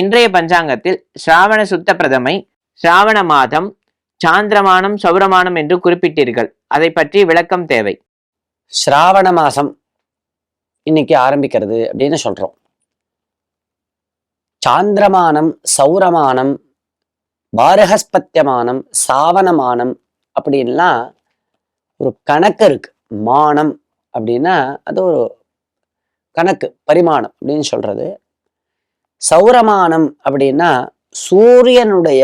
இன்றைய பஞ்சாங்கத்தில் சிராவண சுத்த பிரதமை சிராவண மாதம் சாந்திரமானம் சௌரமானம் என்று குறிப்பிட்டீர்கள். அதை பற்றி விளக்கம் தேவை. ஸ்ராவண மாசம் இன்னைக்கு ஆரம்பிக்கிறது அப்படின்னு சொல்றோம். சாந்திரமானம் சௌரமானம் பாரகஸ்பத்தியமானம் சாவனமானம் அப்படின்லாம் ஒரு கணக்கு இருக்கு. மானம் அப்படின்னா அது ஒரு கணக்கு பரிமாணம் அப்படின்னு சொல்றது. சௌரமானம் அப்படின்னா சூரியனுடைய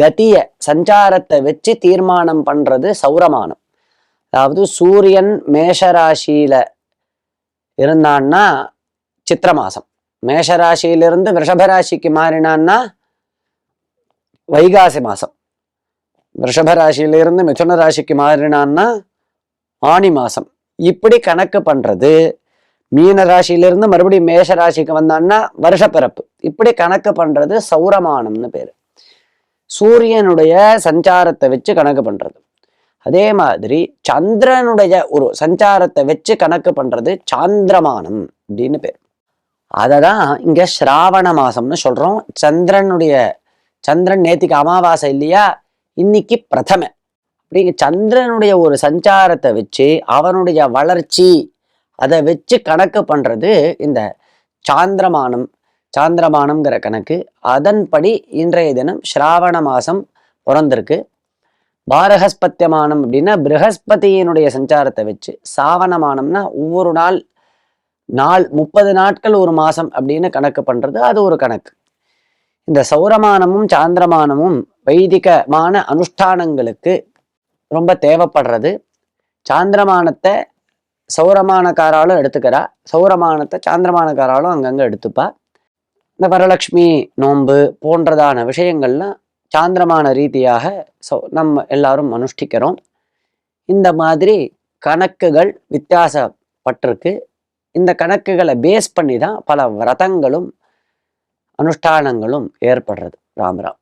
கதிய சஞ்சாரத்தை வச்சு தீர்மானம் பண்றது சௌரமானம். அதாவது சூரியன் மேஷராசியில இருந்தான்னா சித்திர மாசம் மேஷராசியிலிருந்து ரிஷபராசிக்கு மாறினான்னா வைகாசி மாசம். ரிஷபராசியிலிருந்து மிதுன ராசிக்கு மாறினான்னா ஆணி மாசம். இப்படி கணக்கு பண்றது மீன ராசியிலிருந்து மறுபடியும் மேஷ ராசிக்கு வந்தான்னா வருஷப்பிறப்பு. இப்படி கணக்கு பண்றது சௌரமானம்னு பேரு. சூரியனுடைய சஞ்சாரத்தை வச்சு கணக்கு பண்றது. அதே மாதிரி சந்திரனுடைய ஒரு சஞ்சாரத்தை வச்சு கணக்கு பண்றது சாந்திரமானம் அப்படின்னு பேர். அதை தான் இங்க ஸ்ராவண மாசம்னு சொல்றோம். சந்திரனுடைய சந்திரன் நேத்திக்கு அமாவாசை இல்லையா? இன்னைக்கு பிரதம. அப்படிங்க சந்திரனுடைய ஒரு சஞ்சாரத்தை வச்சு அவனுடைய வளர்ச்சி அதை வச்சு கணக்கு பண்ணுறது இந்த சாந்திரமானம் சாந்திரமானம்ங்கிற கணக்கு. அதன்படி இன்றைய தினம் ஸ்ராவண மாதம் பிறந்திருக்கு. பாரகஸ்பத்தியமானம் அப்படின்னா ப்ரஹஸ்பதியினுடைய சஞ்சாரத்தை வச்சு சாவணமானம்னா ஒவ்வொரு நாள் நாள் முப்பது நாட்கள் ஒரு மாதம் அப்படின்னு கணக்கு பண்ணுறது அது ஒரு கணக்கு. இந்த சௌரமானமும் சாந்திரமானமும் வைதிகமான அனுஷ்டானங்களுக்கு ரொம்ப தேவைப்படுறது. சாந்திரமானத்தை சௌரமானக்காராலும் எடுத்துக்கிறா. சௌரமானத்தை சாந்திரமானக்காராலும் அங்கங்கே எடுத்துப்பா. இந்த வரலட்சுமி நோன்பு போன்றதான விஷயங்கள்லாம் சாந்திரமான ரீதியாக சௌ நம்ம எல்லாரும் அனுஷ்டிக்கிறோம். இந்த மாதிரி கணக்குகள் வித்தியாசப்பட்டிருக்கு. இந்த கணக்குகளை பேஸ் பண்ணி தான் பல விரதங்களும் அனுஷ்டானங்களும் ஏற்படுறது. ராம்ராம்